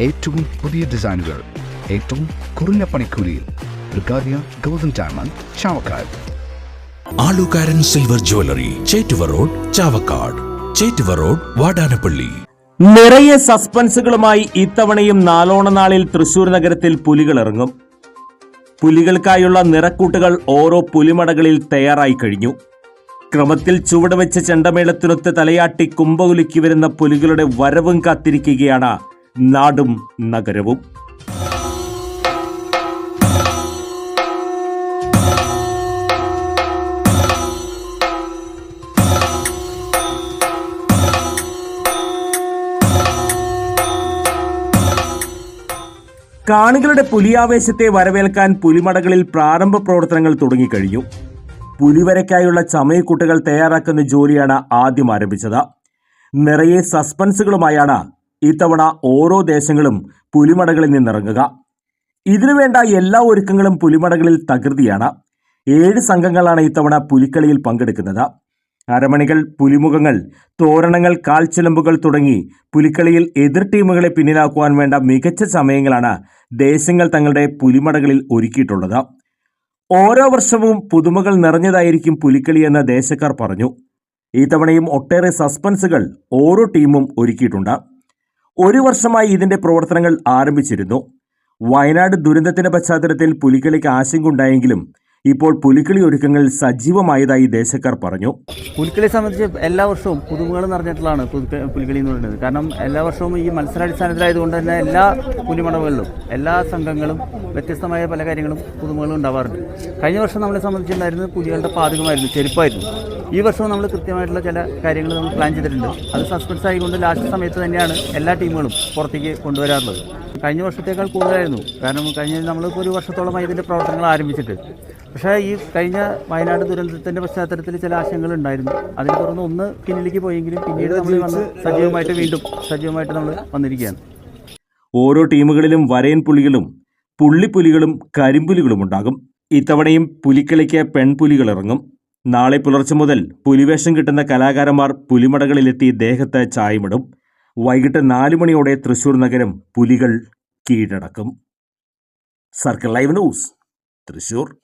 ഏറ്റവും പുതിയ ഡിസൈനുകൾ ഏറ്റവും കുറഞ്ഞ പണിക്കൂലിയിൽ ബ്രിഗാദിയ golden diamond Chavakkad. Aalookaran silver jewellery Chettuva road Chavakkad. Chettuva road Vadanappally. നിറയെ സസ്പെൻസുകളുമായി ഇത്തവണയും നാലോണ നാളിൽ തൃശൂർ നഗരത്തിൽ പുലികൾ ഇറങ്ങും. പുലികൾക്കായുള്ള നിറക്കൂട്ടുകൾ ഓരോ പുലിമടകളിൽ തയ്യാറായി കഴിഞ്ഞു. ക്രമത്തിൽ ചുവടുവെച്ച് ചെണ്ടമേളത്തിനൊത്ത് തലയാട്ടി കുമ്പകുലുക്കി വരുന്ന പുലികളുടെ വരവും കാത്തിരിക്കുകയാണ് നാടും നഗരവും. കാണികളുടെ പുലിയാവേശത്തെ വരവേൽക്കാൻ പുലിമടകളിൽ പ്രാരംഭ പ്രവർത്തനങ്ങൾ തുടങ്ങിക്കഴിഞ്ഞു. പുലിവരയ്ക്കായുള്ള ചമയക്കൂട്ടുകൾ തയ്യാറാക്കുന്ന ജോലിയാണ് ആദ്യം ആരംഭിച്ചത്. നിറയെ സസ്പെൻസുകളുമായാണ് ഇത്തവണ ഓരോ ദേശങ്ങളും പുലിമടകളിൽ നിന്നിറങ്ങുക. ഇതിനുവേണ്ട എല്ലാ ഒരുക്കങ്ങളും പുലിമടകളിൽ തകൃതിയാണ്. ഏഴ് സംഘങ്ങളാണ് ഇത്തവണ പുലിക്കളിയിൽ പങ്കെടുക്കുന്നത്. അരമണികൾ പുലിമുഖങ്ങൾ തോരണങ്ങൾ കാൽച്ചിലമ്പുകൾ തുടങ്ങി പുലിക്കളിയിൽ എതിർ ടീമുകളെ പിന്നിലാക്കുവാൻ വേണ്ട മികച്ച സമയങ്ങളാണ് ദേശങ്ങൾ തങ്ങളുടെ പുലിമടകളിൽ ഒരുക്കിയിട്ടുള്ളത്. ഓരോ വർഷവും പുതുമകൾ നിറഞ്ഞതായിരിക്കും പുലിക്കളി എന്ന് ദേശക്കാർ പറഞ്ഞു. ഇത്തവണയും ഒട്ടേറെ സസ്പെൻസുകൾ ഓരോ ടീമും ഒരുക്കിയിട്ടുണ്ട്. ഒരു വർഷമായി ഇതിന്റെ പ്രവർത്തനങ്ങൾ ആരംഭിച്ചിരുന്നു. വയനാട് ദുരന്തത്തിന്റെ പശ്ചാത്തലത്തിൽ പുലിക്കളിക്ക് ആശങ്കയുണ്ടായെങ്കിലും ഇപ്പോൾ പുലിക്കളി ഒരുക്കങ്ങൾ സജീവമായതായി ദേശക്കാർ പറഞ്ഞു. പുലിക്കളിയെ സംബന്ധിച്ച് എല്ലാ വർഷവും പുതുമകൾ നിറഞ്ഞിട്ടുള്ളതാണ് പുലിക്കളി എന്ന് പറയുന്നത്. കാരണം എല്ലാ വർഷവും ഈ മത്സരാടിസ്ഥാനത്തിലായതുകൊണ്ട് തന്നെ എല്ലാ പുലിമടവുകളിലും എല്ലാ സംഘങ്ങളും വ്യത്യസ്തമായ പല കാര്യങ്ങളും പുതുമകളും ഉണ്ടാവാറുണ്ട്. കഴിഞ്ഞ വർഷം നമ്മളെ സംബന്ധിച്ചുണ്ടായിരുന്നത് പുലികളുടെ പാതകമായിരുന്നു ചെരുപ്പായിരുന്നു. ഈ വർഷവും നമ്മൾ കൃത്യമായിട്ടുള്ള ചില കാര്യങ്ങൾ നമ്മൾ പ്ലാൻ ചെയ്തിട്ടുണ്ട്. അത് സസ്പെൻസ് ആയിക്കൊണ്ട് ലാസ്റ്റ് സമയത്ത് തന്നെയാണ് എല്ലാ ടീമുകളും പുറത്തേക്ക് കൊണ്ടുവരാറുള്ളത്. കഴിഞ്ഞ വർഷത്തേക്കാൾ കൂടുതലായിരുന്നു. കാരണം കഴിഞ്ഞ നമ്മളിപ്പോൾ ഒരു വർഷത്തോളമായി ഇതിന്റെ പ്രവർത്തനങ്ങൾ ആരംഭിച്ചിട്ട്. പക്ഷേ ഈ കഴിഞ്ഞ വയനാട് ദുരന്തത്തിന്റെ പശ്ചാത്തലത്തിൽ ചില ആശയങ്ങൾ ഉണ്ടായിരുന്നു. അതിനെ തുടർന്ന് ഒന്ന് പിന്നിലേക്ക് പോയെങ്കിലും പിന്നീട് നമ്മൾ വന്ന് സജീവമായിട്ട് വീണ്ടും സജീവമായിട്ട് നമ്മൾ വന്നിരിക്കുകയാണ്. ഓരോ ടീമുകളിലും വരയൻ പുലികളും പുള്ളിപ്പുലികളും കരിമ്പുലികളും ഉണ്ടാകും. ഇത്തവണയും പുലിക്കളിക്ക് പെൺപുലികൾ ഇറങ്ങും. നാളെ പുലർച്ചെ മുതൽ പുലിവേഷം കിട്ടുന്ന കലാകാരന്മാർ പുലിമടകളിലെത്തി ദേഹത്ത് ചായമിടും. വൈകിട്ട് നാലു മണിയോടെ തൃശൂർ നഗരം പുലികൾ കീഴടക്കും. Circle live news Thrissur.